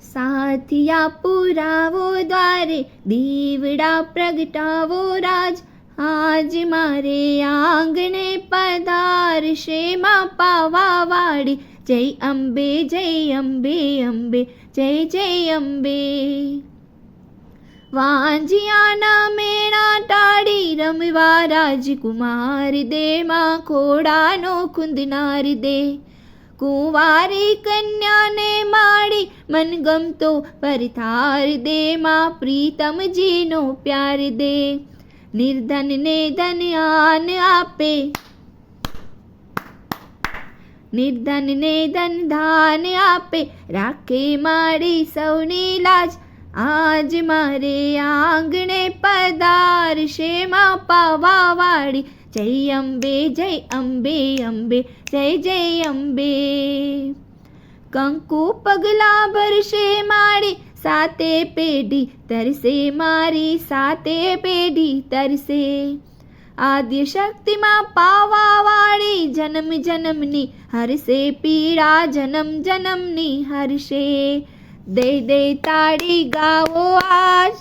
સાથિયા પુરાવો દ્વારે, દીવડા પ્રગટાવો રાજ. આજ મારે આંગણે પધારશે માં પાવા વાળી જય અંબે જય અંબે અંબે, જય જય અંબે. વાંજિયાના મેળા ટાળી રમવા રાજકુમાર દે, માં ખોડાનો કુંદનાર દે. કુંવારી કન્યા મનગમતો પરથાર દે, માં પ્રીતમજીનો પ્યાર દે. નિર્ધનને ધન આન આપે. નિર્ધનને ધન ધાન આપે. રાખે મારી સૌની લાજ. આજ મારે આંગણે પધારશે માં પાવા વાળી જય અંબે જય અંબે અંબે, જય જય અંબે. કંકુ પગલા ભરશે મારી સાતે પેઢી તરસે, મારી સાતે પેઢી તરસે. આદ્ય શક્તિમાં પાવા વાળી જન્મ જન્મની હરશે પીડા જન્મ જન્મની હરશે દે દે તાળી ગાવો આજ.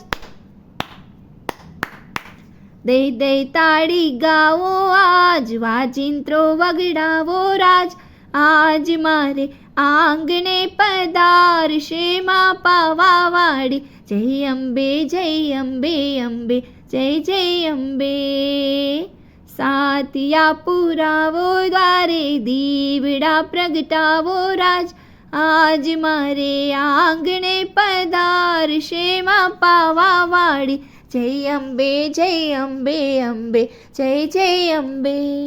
દે દે તાળી ગાવો આજ. વાજિંત્રો વગડાવો રાજ. આજ મારે આંગણે પધારશે માં પાવા વાળી જય અંબે જય અંબે અંબે, જય જય અંબે. સાતિયા પુરાવો દ્વારે, દીવડા પ્રગટાવો રાજ. આજ મારે આંગણે પધારશે પાવા વાડી જય અંબે જય અંબે અંબે, જય જય અંબે.